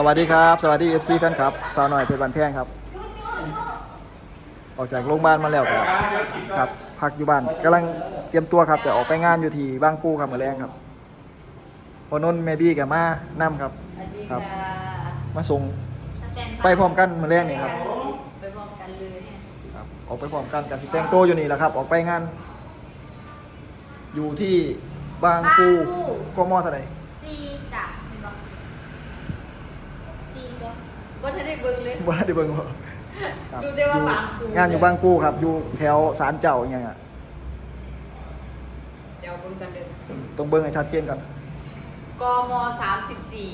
สวัสดีครับ สวัสดี FC แฟนครับสาวหน่อยเพชรบันแพงครับ ออกจากโรงพยาบาลมาแล้วครับครับพักอยู่บ้านกำลังเตรียมตัวครับจะออกไปงานอยู่ที่บางปูครับมาแรงครับพอนนท์เมบี้กับมานํครับสวัสดีครัค่ะบมาส่งสแตนบายไปพร้อมกันมาแรงนี่ครับไปพร้อมกันเลยเนี่ยครับออกไปพร้อมกันกันสิแต่งตัวอยู่นี่แหละครับ ออกไปงาน อยู่ที่บางปูกมเท่าไหร่ซีจ้ะเห็นบอกซีก็ ว่าถ้าได้เบิ่งเลย บ่ได้เบิ่งบ่ครับดูได้ว่าบางปู งานอยู่บางปูครับ อยู่แถวศาลเจ้าอย่างเงี้ยเดี๋ยวเบิ่งกันเด้อต้องเบิ่งให้ชัดเจนก่อนกมสามสิบสี่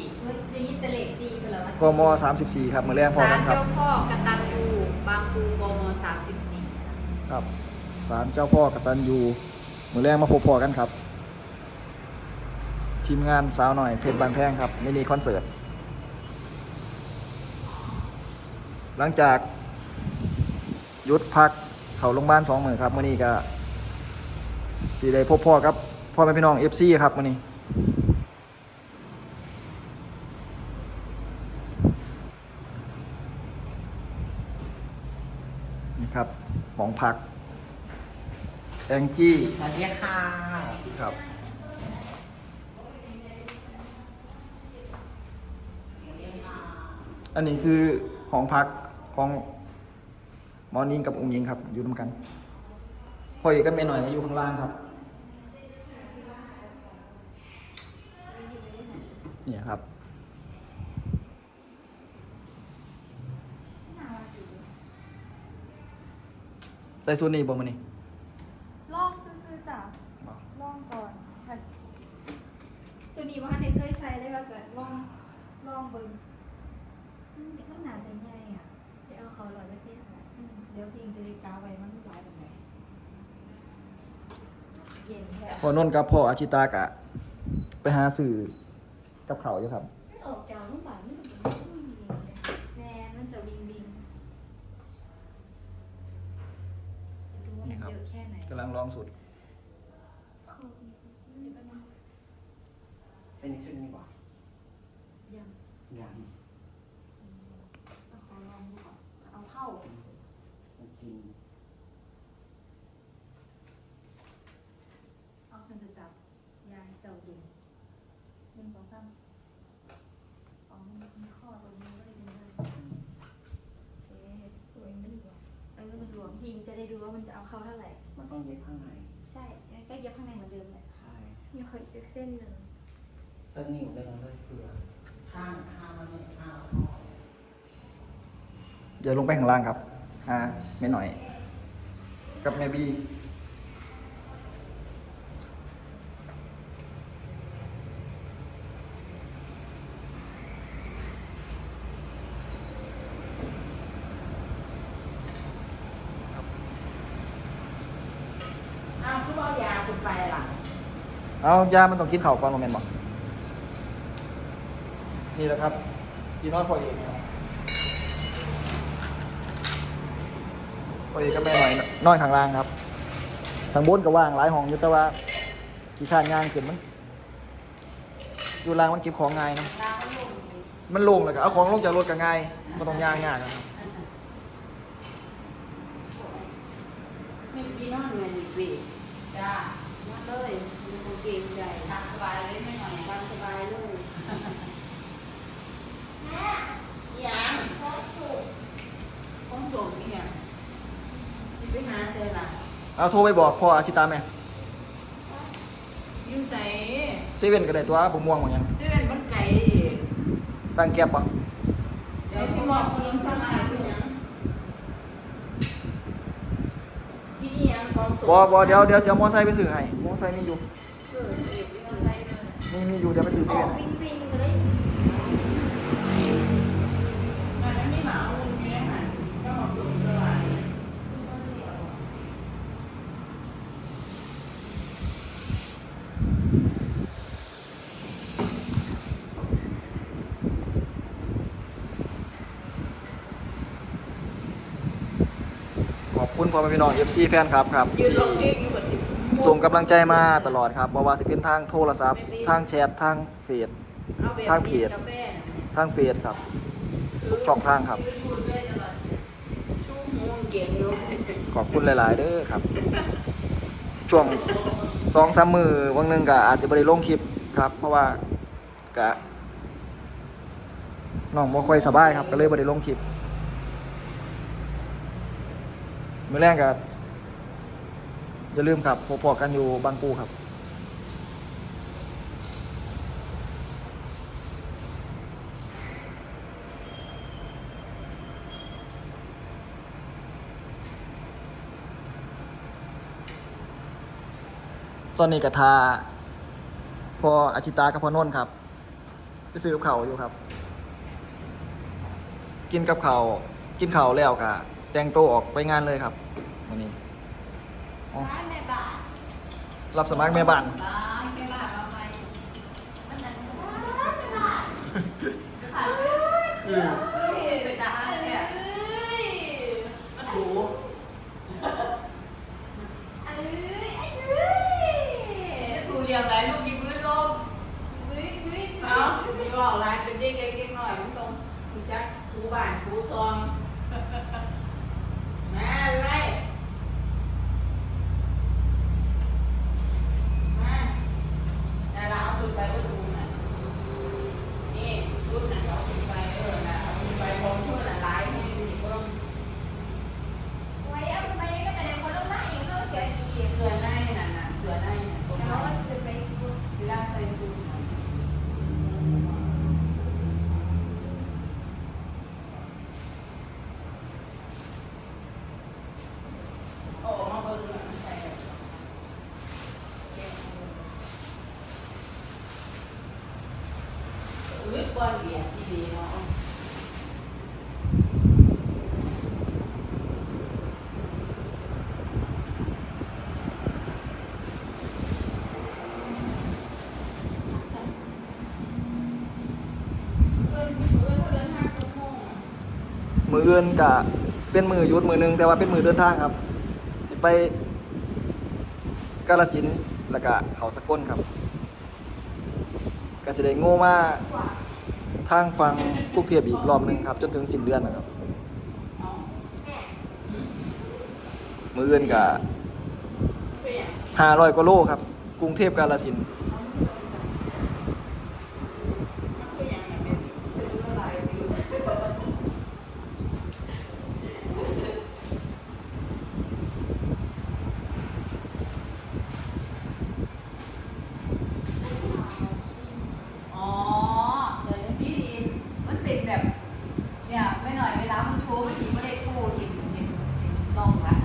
ได้ยินแต่เลขซีเป็นแล้วว่ากม34 ครับมาแรงพร้อมศากัลนครับ เจ้าพ่อกตัญญูบางปูกมสามสิบสี่ครับศาลเจ้าพ่อกตัญญูมือแรงมาพบพอกันครับ ทีมงานสาวหน่อยเพชรบางแพงครับมินิคอนเสิร์ต หลังจากหยุดพักเขาโรงพยาบาลสองมือครับมื่อนี้ก็ที่ได้พบพ่อครับพ่อแม่พี่น้องเอฟซีครับมื่อนี้นี่ครับหมองพักแองจี้สวัสดีค่ะครับอันนี้คือห้องพัก ของหมอนิงกับองค์ยิงครับ อยู่ร่วมกันพ่อเอกก็เมหน่อยอยู่ข้างล่างครับเนี่ยครับได้ส่วนนี้บ่มานี่ลองซื้อๆจ้ะบ่ลองก่อนค่ะจุดนี้ว่าในเคยใช้ได้ว่าจะลองลองเบิ่งอืมมันหนาจะง่ายอะ เดี๋ยวเอาเขาลอยไปเทศอืมเดี๋ยวพิงจะได้กาวไว้มันหลายแบบไหนเย็นแค่พ่อนนท์กับพ่ออาชิตากะ ไปหาสื่อกับเขาวอยู่ครับไม่ออกจากโรงพยาบาลไม่เป็นไรไม่มีเลยแม่มันจะวิงวิงจะดูว่ามันเยอะแค่ไหนกำลังลองสุดเข้าอีกเดี๋ยวแป๊บนึงเป็นชุดนี้ป่ะยังยัง จะขอลองดูก่อนจะเอาเข้า มันกิน เอาฉันจะจับ ยายเจ้าดึงหนึ่งสองสามอ๋อมันมีข้อตรงนี้ก็เลยดึงได้โอเคตัวเองไม่หลวมเออมันหลวมพิงจะได้ดูว่ามันจะเอาเข้าเท่าไหร่ มันต้องเย็บข้างในใช่งั้นก็เย็บข้างในเหมือนเดิมแหละใช่มีขนอีกเส้นหนึ่งเส้นนิ่งเลยเลยเผื่อข้างข้างมันเนี่ยข้างเดี๋ยวลงไปข้างล่างครับหาแม่หน่อย กับแม่บี อ้าวคือว่ายาคุณไปล่ะ เอายามันต้องกินข้าวก่อนโมเมนต์บอกนี่แหละครับที่นอนพ่อเอกครับพ่อเอกกับแม่หน่อยนอนข้างล่างครับทางบนก็ว่างหลายห้องอยู่แต่ว่าที่ข้างงานขึ้นมันอยู่ล่างมันเก็บของง่ายนะมันลงเลยก็เอาของลงจากรถก็ง่ายไม่ต้องย่างยากอะครับไม่พี่นอนอยู่ในวีจ้านอนเลยมีกาง เกงใหญ่ตามสบายเลยไม่หน่อยตามสบายเลยแม่ยังของสูงของสูงนี่ไงที่ไปหาเจอล่ะเอาโทรไปบอกพ่ออาชิตาแม่อยู่ไหนเซเว่นก็ได้ตัวผมม่วงเหมือนกันเดินมันไกลอีกสั่งแก็บปะเดี๋ยวพี่บอกคนยังทำอะไรพี่ยังพี่นี่ยังของสูงบอบอเดี๋ยวเดี๋ยวเสียมอไซค์ไปซื้อให้มอไซค์มีอยู่ เออเก็บไว้ก่อน มีมีอยู่เดี๋ยวไปซื้อเซอเว่นให้วิงวิงก็ได้มันไม่หมาอุ่นไม่ไหนก็มาสูงเท่าไหร่ขอบคุณพ่อแม่พี่น้อง FC แฟนครับครับยืนลงเองอยู่บนที่ ส่งกำลังใจมาตลอดครับบ่ว่าสิเป็นทางโทรศัพท์ ทางแชททางเฟซทางเพจทางเฟซครับ ทุกช่องทางครับ ขอบคุณหลาย ๆ เด้อครับ ช่วงสองสามมือวันหนึ่งก็อาจจะไม่ได้ลงคลิปครับ เพราะว่ากะน้องบ่ค่อยสบายครับ ก็เลยไม่ได้ลงคลิป มื้อแรกก็ อย่าลืมครับพบพอกันอยู่บางปูครับตอนนี้กระทาพออาชิตากับพอนนท์ครับ ไปซื้อกับเขาอยู่ครับ กินกับเขากินเขาแล้วกะแต่งตัวออกไปงานเลยครับวันนี้ อ๋อแม่บ้านรับสมัครแม่บ้านร้านแม่บ้านมาไหมมันนั้นแม่บ้ผ่านไปเฮ้ยไปตาเนี่ยมันหูเอ้ยไอ้เอ้ยครูเรียงไรลูกยิงพื้นลมเฮ้ยเฮ้ยเนาะมีว่าลยเป็นเด็กเล็กๆหน่อยมันตรงคุณจักครูบ้านครูซองแมาไปมาแต่เราเอาขึ้นไปก็ดูน่ะนี่รุ่นน่ะเอาขึ้นไปเออน่ะเอาขึ้นไปพร้อมเพื่อนน่ะหลายให้ดูเพิ่ม ไว้เอาไปก็แต่คนละหน้าเองก็เสียดี เสือในน่ะน่ะเสือในน่ะตรง แล้ว นั้น มันจะไป เวลาใส่สูทน่ะเอาออกมาเบิ่งน่ะใส่ อุ้อนเบียร์ดีเนาะเอิ้นเอิ้นเออื่นกะเป็นมือยุดมือหนึ่งแต่ว่าเป็นมือเดินทางครับสิไปกาลสินแล้วก็เขาสะกลครับก็จะได้โง่มา ทางฟังกรุงเทพอีกรอบหนึ่งครับ จนถึงสิ้นเดือนนะครับ มืออื่นกับห้าร้อยกว่าโลครับ กรุงเทพกาลสินธุ์ มันคืออย่างนั้นเป็นซื้ออะไรไปอยู่ อ๋อเดี๋ยวนี้ดีมันติดแบบ เนี่ยไม่หน่อยเวลามันโชว์มันทีไม่ได้กู้เห็นเห็นเห็นร่องละ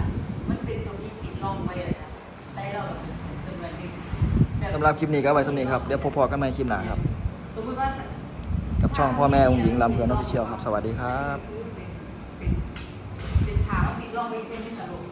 มันเป็นตรงนี้ติดร่องไว้เลยนะใส่เราแบบเสมือนแบบ สำหรับคลิปนี้ก็เอาไว้สำนี้ครับ เดี๋ยวพบๆกันใหม่คลิปหน้าครับ สมมติว่ากับช่องพ่อแม่องค์หญิงลำเพลินออฟฟิเชียลครับ สวัสดีครับ เป็นเป็นเป็นเท้าติดร่องไว้เป็นที่กระโหลก